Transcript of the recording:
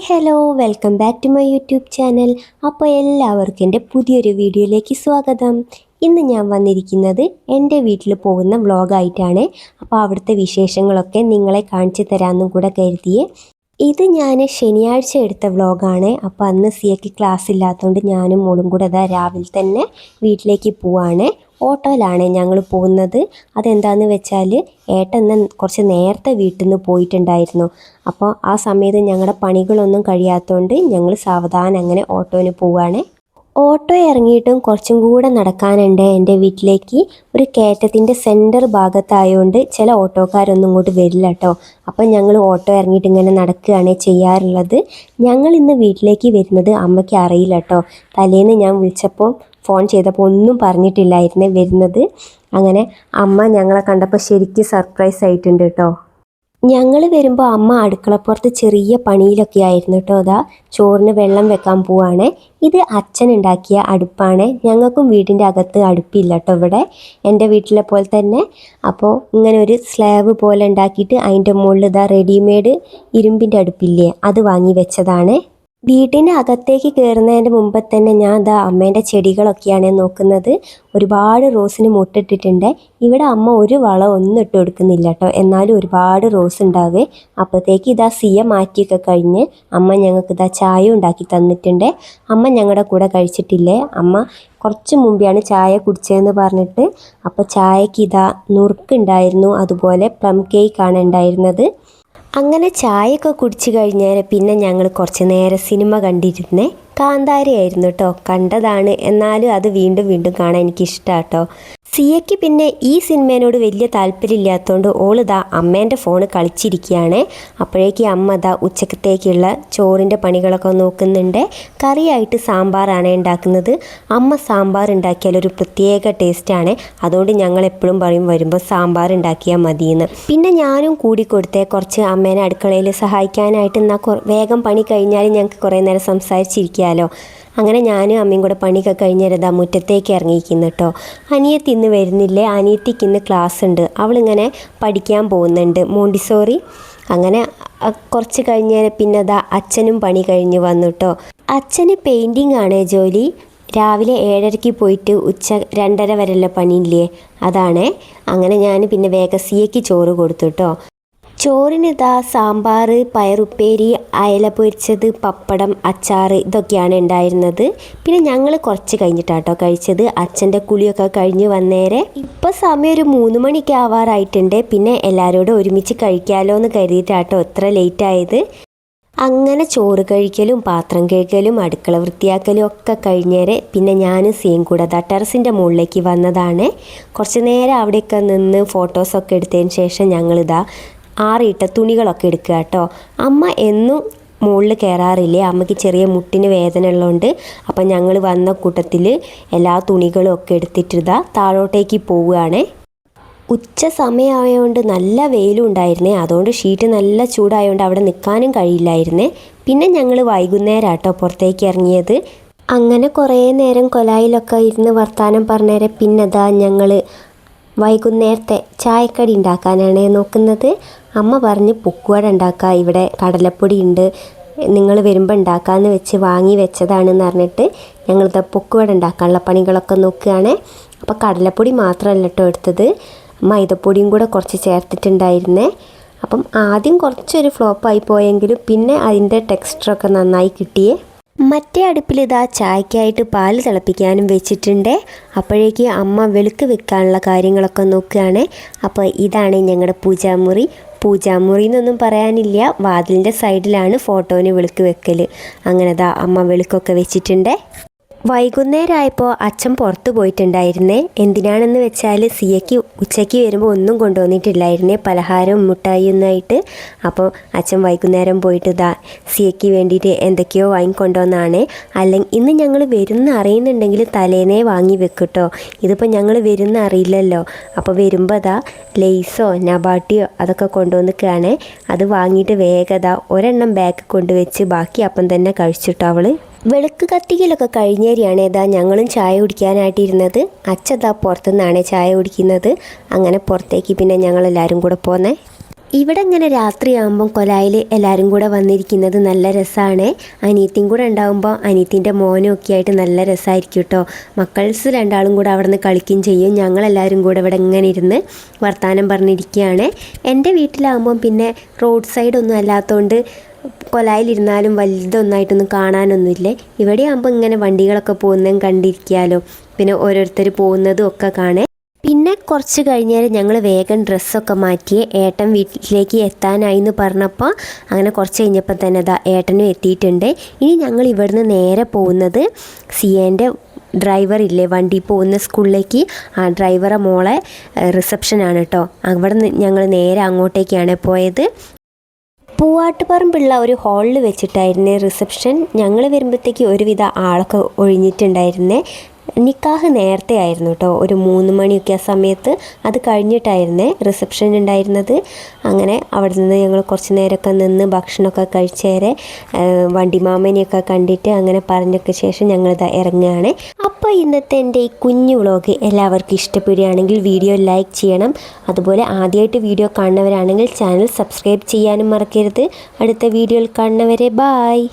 Hello. Welcome back to my YouTube channel. അപ്പോൾ എല്ലാവർക്കും എന്റെ പുതിയൊരു വീഡിയോയിലേക്ക് സ്വാഗതം. ഇന്ന് ഞാൻ വന്നിരിക്കുന്നത് എന്റെ വീട്ടിൽ പോകുന്ന വ്ളോഗായിട്ടാണ്. അപ്പോൾ അവിടുത്തെ വിശേഷങ്ങളൊക്കെ നിങ്ങളെ കാണിച്ചു തരാമെന്നും കൂടെ കരുതിയേ. ഇത് ഞാൻ ശനിയാഴ്ച എടുത്ത വ്ളോഗാണ്. അപ്പോൾ അന്ന് സിയക്ക് ക്ലാസ് ഇല്ലാത്തതുകൊണ്ട് ഞാനും മോളും കൂടെ അതാ രാവിലെ തന്നെ വീട്ടിലേക്ക് പോവാണ്. ഓട്ടോയിലാണ് ഞങ്ങൾ പോകുന്നത്. അതെന്താണെന്ന് വെച്ചാൽ ഏട്ടൻ കുറച്ച് നേരത്തെ വീട്ടിൽ നിന്ന് പോയിട്ടുണ്ടായിരുന്നു. അപ്പോൾ ആ സമയത്ത് ഞങ്ങളുടെ പണികളൊന്നും കഴിയാത്തതുകൊണ്ട് ഞങ്ങൾ സാവധാനം അങ്ങനെ ഓട്ടോയിൽ പോവുകയാണ് ഓട്ടോ ഇറങ്ങിയിട്ടും കുറച്ചും കൂടെ നടക്കാനുണ്ട് എന്റെ വീട്ടിലേക്ക്. ഒരു കയറ്റത്തിന്റെ സെന്റർ ഭാഗത്തായതുകൊണ്ട് ചില ഓട്ടോക്കാരൊന്നും ഇങ്ങോട്ട് വരില്ല കേട്ടോ അപ്പം ഞങ്ങൾ ഓട്ടോ ഇറങ്ങിയിട്ട് ഇങ്ങനെ നടക്കുകയാണ് ചെയ്യാറുള്ളത്. ഞങ്ങൾ ഇന്ന് വീട്ടിലേക്ക് വരുന്നത് അമ്മയ്ക്ക് അറിയില്ല കേട്ടോ തലേന്ന് ഞാൻ വിളിച്ചപ്പോൾ ഫോൺ ചെയ്തപ്പോൾ ഒന്നും പറഞ്ഞിട്ടില്ലായിരുന്നു വരുന്നത്. അങ്ങനെ അമ്മ ഞങ്ങളെ കണ്ടപ്പോൾ ശരിക്കും സർപ്രൈസ് ആയിട്ടുണ്ട് കേട്ടോ. ഞങ്ങൾ വരുമ്പോൾ അമ്മ അടുക്കളപ്പുറത്ത് ചെറിയ പണിയിലൊക്കെ ആയിരുന്നു കേട്ടോ. അതാ ചോറിന് വെള്ളം വെക്കാൻ പോവാണ്. ഇത് അച്ഛൻ ഉണ്ടാക്കിയ അടുപ്പാണ്. ഞങ്ങൾക്കും വീടിന്റെ അകത്ത് അടുപ്പില്ല കേട്ടോ ഇവിടെ. എന്റെ വീട്ടിലെ പോലെ തന്നെ. അപ്പോൾ ഇങ്ങനെ ഒരു സ്ലാബ് പോലെ ഉണ്ടാക്കിയിട്ട് അതിന്റെ മുകളിൽ ഇതാ റെഡിമെയ്ഡ് ഇരുമ്പിന്റെ അടുപ്പില്ലേ അത് വാങ്ങി വെച്ചതാണ്. വീടിന്റെ അകത്തേക്ക് കയറുന്നതിന്റെ മുമ്പ് തന്നെ ഞാൻ ഇതാ അമ്മേന്റെ ചെടികളൊക്കെയാണ് നോക്കുന്നത്. ഒരുപാട് റോസിന് മുട്ടിട്ടിട്ടുണ്ട്. ഇവിടെ അമ്മ ഒരു വളം ഒന്നും ഇട്ട് കൊടുക്കുന്നില്ല കേട്ടോ. എന്നാലും ഒരുപാട് റോസ് ഉണ്ടാവേ. അപ്പോഴത്തേക്ക് ഇതാ സിയ മാറ്റിയൊക്കെ കഴിഞ്ഞ് അമ്മ ഞങ്ങൾക്ക് ഇതാ ചായ ഉണ്ടാക്കി തന്നിട്ടുണ്ട്. അമ്മ ഞങ്ങളുടെ കൂടെ കഴിച്ചിട്ടില്ലേ? അമ്മ കുറച്ച് മുമ്പെയാണ് ചായ കുടിച്ചതെന്ന് പറഞ്ഞിട്ട് അപ്പോൾ ചായക്ക് ഇതാ നുറുക്കുണ്ടായിരുന്നു അതുപോലെ പ്ലം കേക്കാണ് ഉണ്ടായിരുന്നത്. അങ്ങനെ ചായയൊക്കെ കുടിച്ചു കഴിഞ്ഞാൽ പിന്നെ ഞങ്ങൾ കുറച്ച് നേരം സിനിമ കണ്ടിരുന്നേ. കാന്താരയായിരുന്നു കേട്ടോ കണ്ടതാണ്. എന്നാലും അത് വീണ്ടും വീണ്ടും കാണാൻ എനിക്കിഷ്ടമാണ് കേട്ടോ സിയയ്ക്ക് പിന്നെ ഈ സിനിമേനോട് വലിയ താല്പര്യമില്ലാത്തതുകൊണ്ട് ഓളിതാ അമ്മേന്റെ ഫോൺ കളിച്ചിരിക്കുകയാണ് അപ്പോഴേക്ക് അമ്മ അതാ ഉച്ചക്കത്തേക്കുള്ള ചോറിന്റെ പണികളൊക്കെ നോക്കുന്നുണ്ട്. കറിയായിട്ട് സാമ്പാറാണ് ഉണ്ടാക്കുന്നത്. അമ്മ സാമ്പാർ ഉണ്ടാക്കിയാൽ ഒരു പ്രത്യേക ടേസ്റ്റാണ്. അതുകൊണ്ട് ഞങ്ങൾ എപ്പോഴും പറയും വരുമ്പോൾ സാമ്പാർ ഉണ്ടാക്കിയാൽ മതിയെന്ന്. പിന്നെ ഞാനും കൂടി കൊടുത്തേ കുറച്ച് അമ്മേനെ അടുക്കളയിൽ സഹായിക്കാനായിട്ട്. എന്നാൽ വേഗം പണി കഴിഞ്ഞാൽ ഞങ്ങൾക്ക് കുറേ നേരം സംസാരിച്ചിരിക്കാമല്ലോ അങ്ങനെ ഞാനും അമ്മയും കൂടെ പണിയൊക്കെ കഴിഞ്ഞിരുതാ മുറ്റത്തേക്ക് ഇറങ്ങിയിരിക്കുന്നു കേട്ടോ. അനിയത്തി ഇന്ന് വരുന്നില്ലേ? അനിയത്തിക്ക് ഇന്ന് ക്ലാസ് ഉണ്ട്. അവളിങ്ങനെ പഠിക്കാൻ പോകുന്നുണ്ട്. മോണ്ടിസോറി അങ്ങനെ കുറച്ച് കഴിഞ്ഞ് പിന്നെ അതാ അച്ഛനും പണി കഴിഞ്ഞ് വന്നു കേട്ടോ. അച്ഛന് പെയിന്റിങ് ആണ് ജോലി. രാവിലെ ഏഴരയ്ക്ക് പോയിട്ട് ഉച്ച രണ്ടര വരെയുള്ള പണിയില്ലേ? അതാണ്. അങ്ങനെ ഞാൻ പിന്നെ വേഗം സിയയ്ക്ക് ചോറ് കൊടുത്തു കേട്ടോ. ചോറിന് ഇതാ സാമ്പാർ പയറുപ്പേരി അയല പൊരിച്ചത് പപ്പടം അച്ചാർ ഇതൊക്കെയാണ് ഉണ്ടായിരുന്നത്. പിന്നെ ഞങ്ങൾ കുറച്ച് കഴിഞ്ഞിട്ടാട്ടോ കഴിച്ചത്. അച്ഛന്റെ കുളിയൊക്കെ കഴിഞ്ഞ് വന്നേരെ. ഇപ്പോൾ സമയം ഒരു മൂന്ന് മണിക്ക് ആവാറായിട്ടുണ്ട്. പിന്നെ എല്ലാവരോടും ഒരുമിച്ച് കഴിക്കാമല്ലോ എന്ന് കരുതിയിട്ടാട്ടോ ഇത്ര ലേറ്റ് ആയത്. അങ്ങനെ ചോറ് കഴിക്കലും പാത്രം കഴിക്കലും അടുക്കള വൃത്തിയാക്കലും ഒക്കെ കഴിഞ്ഞേരെ. പിന്നെ ഞാൻ സീൻ കൂടെ ടെറസിന്റെ മുകളിലേക്ക് വന്നതാണ്. കുറച്ച് നേരം അവിടെയൊക്കെ നിന്ന് ഫോട്ടോസൊക്കെ എടുത്തതിന് ശേഷം ഞങ്ങളിതാ ആറിയിട്ട തുണികളൊക്കെ എടുക്കുക കേട്ടോ. അമ്മ എന്നും മുകളിൽ കയറാറില്ലേ? അമ്മയ്ക്ക് ചെറിയ മുട്ടിന് വേദന ഉള്ളതുകൊണ്ട് അപ്പം ഞങ്ങൾ വന്ന കൂട്ടത്തിൽ എല്ലാ തുണികളും ഒക്കെ എടുത്തിട്ടിതാ താഴോട്ടേക്ക് പോവുകയാണ്. ഉച്ച സമയമായതുകൊണ്ട് നല്ല വെയിലും ഉണ്ടായിരുന്നേ. അതുകൊണ്ട് ഷീറ്റ് നല്ല ചൂടായതുകൊണ്ട് അവിടെ നിൽക്കാനും കഴിയില്ലായിരുന്നേ. പിന്നെ ഞങ്ങൾ വൈകുന്നേരം ആട്ടോ പുറത്തേക്ക് ഇറങ്ങിയത്. അങ്ങനെ കുറേ നേരം കൊലായിലൊക്കെ ഇരുന്ന് വർത്താനം പറഞ്ഞേരെ. പിന്നെ അതാ ഞങ്ങൾ വൈകുന്നേരത്തെ ചായക്കടി ഉണ്ടാക്കാനാണ് നോക്കുന്നത്. അമ്മ പറഞ്ഞ് പുക്കുവട ഉണ്ടാക്കുക ഇവിടെ കടലപ്പൊടി ഉണ്ട്. നിങ്ങൾ വരുമ്പോൾ ഉണ്ടാക്കാമെന്ന് വെച്ച് വാങ്ങി വെച്ചതാണെന്ന് പറഞ്ഞിട്ട് ഞങ്ങളിത് പൊക്കുവട ഉണ്ടാക്കാനുള്ള പണികളൊക്കെ നോക്കുകയാണ്. അപ്പോൾ കടലപ്പൊടി മാത്രമല്ല കേട്ടോ എടുത്തത്. മൈദപ്പൊടിയും കൂടെ കുറച്ച് ചേർത്തിട്ടുണ്ടായിരുന്നേ. അപ്പം ആദ്യം കുറച്ചൊരു ഫ്ലോപ്പായി പോയെങ്കിലും പിന്നെ അതിന്റെ ടെക്സ്ചറൊക്കെ നന്നായി കിട്ടിയേ. മറ്റേ അടുപ്പിൽ ഇതാ ചായക്കായിട്ട് പാൽ തിളപ്പിക്കാനും വെച്ചിട്ടുണ്ട്. അപ്പോഴേക്ക് അമ്മ വെളുക്ക് വെക്കാനുള്ള കാര്യങ്ങളൊക്കെ നോക്കുകയാണ്. അപ്പോൾ ഇതാണ് ഞങ്ങളുടെ പൂജാമുറി. പൂജാമുറി എന്നൊന്നും പറയാനില്ല. വാതിലിന്റെ സൈഡിലാണ് ഫോട്ടോന് വെളുക്ക് വെക്കൽ അങ്ങനെ ദാ അമ്മ വെളുക്കൊക്കെ വെച്ചിട്ടുണ്ട്. വൈകുന്നേരം ആയപ്പോൾ അച്ഛൻ പുറത്തു പോയിട്ടുണ്ടായിരുന്നേ. എന്തിനാണെന്ന് വെച്ചാൽ സിയയ്ക്ക് ഉച്ചയ്ക്ക് വരുമ്പോൾ ഒന്നും കൊണ്ടുവന്നിട്ടില്ലായിരുന്നേ. പലഹാരവും മുട്ടായിയൊന്നായിട്ട് അപ്പോൾ അച്ഛൻ വൈകുന്നേരം പോയിട്ട് ഇതാ സിയയ്ക്ക് വേണ്ടിയിട്ട് എന്തൊക്കെയോ വാങ്ങിക്കൊണ്ടുവന്നാണ്. അല്ലെങ്കിൽ ഇന്ന് ഞങ്ങൾ വരുന്ന അറിയുന്നുണ്ടെങ്കിൽ തലേന്നേ വാങ്ങി വെക്കട്ടോ. ഇതിപ്പോൾ ഞങ്ങൾ വരുന്ന അറിയില്ലല്ലോ. അപ്പോൾ വരുമ്പോൾ അതാ ലെയ്സോ നബാട്ടിയോ അതൊക്കെ കൊണ്ടുവന്നിക്കുകയാണ് അത് വാങ്ങിയിട്ട് വേഗത ഒരെണ്ണം ബാഗ് കൊണ്ടുവച്ച് ബാക്കി അപ്പം തന്നെ കഴിച്ചിട്ടോ അവൾ. വെളുക്ക് കത്തിക്കലൊക്കെ കഴിഞ്ഞേരിയാണ് ഏതാ ഞങ്ങളും ചായ കുടിക്കാനായിട്ടിരുന്നത്. അച്ഛതാ പുറത്തുനിന്നാണ് ചായ കുടിക്കുന്നത്. അങ്ങനെ പുറത്തേക്ക് പിന്നെ ഞങ്ങളെല്ലാവരും കൂടെ പോന്നേ. ഇവിടെ ഇങ്ങനെ രാത്രിയാകുമ്പം കൊലായിൽ എല്ലാവരും കൂടെ വന്നിരിക്കുന്നത് നല്ല രസമാണ് അനിയത്തിയും കൂടെ ഉണ്ടാകുമ്പോൾ അനിയത്തിന്റെ മോനും ഒക്കെ ആയിട്ട് നല്ല രസമായിരിക്കും കേട്ടോ മക്കൾസ് രണ്ടാളും കൂടെ അവിടെ നിന്ന് കളിക്കുകയും ചെയ്യും. ഞങ്ങളെല്ലാവരും കൂടെ ഇവിടെ ഇങ്ങനെ ഇരുന്ന് വർത്തമാനം പറഞ്ഞിരിക്കുകയാണ്. എന്റെ വീട്ടിലാകുമ്പം പിന്നെ റോഡ് സൈഡൊന്നും അല്ലാത്തതുകൊണ്ട് കൊലായിലിരുന്നാലും വലുതൊന്നായിട്ടൊന്നും കാണാനൊന്നുമില്ല. ഇവിടെ ആകുമ്പോൾ ഇങ്ങനെ വണ്ടികളൊക്കെ പോകുന്നതും കണ്ടിരിക്കാലോ. പിന്നെ ഓരോരുത്തർ പോകുന്നതും ഒക്കെ കാണേ പിന്നെ കുറച്ച് കഴിഞ്ഞാൽ ഞങ്ങൾ വേഗം ഡ്രസ്സൊക്കെ മാറ്റി ഏട്ടൻ വീട്ടിലേക്ക് എത്താനായി എന്ന് പറഞ്ഞപ്പോൾ അങ്ങനെ കുറച്ച് കഴിഞ്ഞപ്പോൾ തന്നെ അതാ ഏട്ടനും എത്തിയിട്ടുണ്ട്. ഇനി ഞങ്ങൾ ഇവിടുന്ന് നേരെ പോകുന്നത് സിയേന്റെ ഡ്രൈവർ ഇല്ലേ വണ്ടി പോകുന്ന സ്കൂളിലേക്ക്. ആ ഡ്രൈവറെ മോളെ റിസപ്ഷനാണ് കേട്ടോ അവിടെ നിന്ന് ഞങ്ങൾ നേരെ അങ്ങോട്ടേക്കാണ് പോയത്. പൂവാട്ടുപറമ്പുള്ള ഒരു ഹാളിൽ വെച്ചിട്ടായിരുന്നേ റിസപ്ഷൻ. ഞങ്ങൾ വരുമ്പോഴത്തേക്ക് ഒരുവിധ ആളൊക്കെ ഒഴിഞ്ഞിട്ടുണ്ടായിരുന്നേ. നിക്കാഹ് നേരത്തെ ആയിരുന്നു കേട്ടോ. ഒരു മൂന്ന് മണിയൊക്കെ ആ സമയത്ത് അത് കഴിഞ്ഞിട്ടായിരുന്നേ റിസപ്ഷൻ ഉണ്ടായിരുന്നത്. അങ്ങനെ അവിടെ നിന്ന് ഞങ്ങൾ കുറച്ച് നേരമൊക്കെ നിന്ന് ഭക്ഷണമൊക്കെ കഴിച്ചേരെ. വണ്ടിമാമനെയൊക്കെ കണ്ടിട്ട് അങ്ങനെ പറഞ്ഞൊക്കെ ശേഷം ഞങ്ങളിത് ഇറങ്ങുകയാണ്. അപ്പോൾ ഇന്നത്തെ എന്റെ ഈ കുഞ്ഞു വ്ളോഗ് എല്ലാവർക്കും ഇഷ്ടപ്പെടുകയാണെങ്കിൽ വീഡിയോ ലൈക്ക് ചെയ്യണം. അതുപോലെ ആദ്യമായിട്ട് വീഡിയോ കാണുന്നവരാണെങ്കിൽ ചാനൽ സബ്സ്ക്രൈബ് ചെയ്യാനും മറക്കരുത്. അടുത്ത വീഡിയോയിൽ കാണുന്നവരെ ബായ്.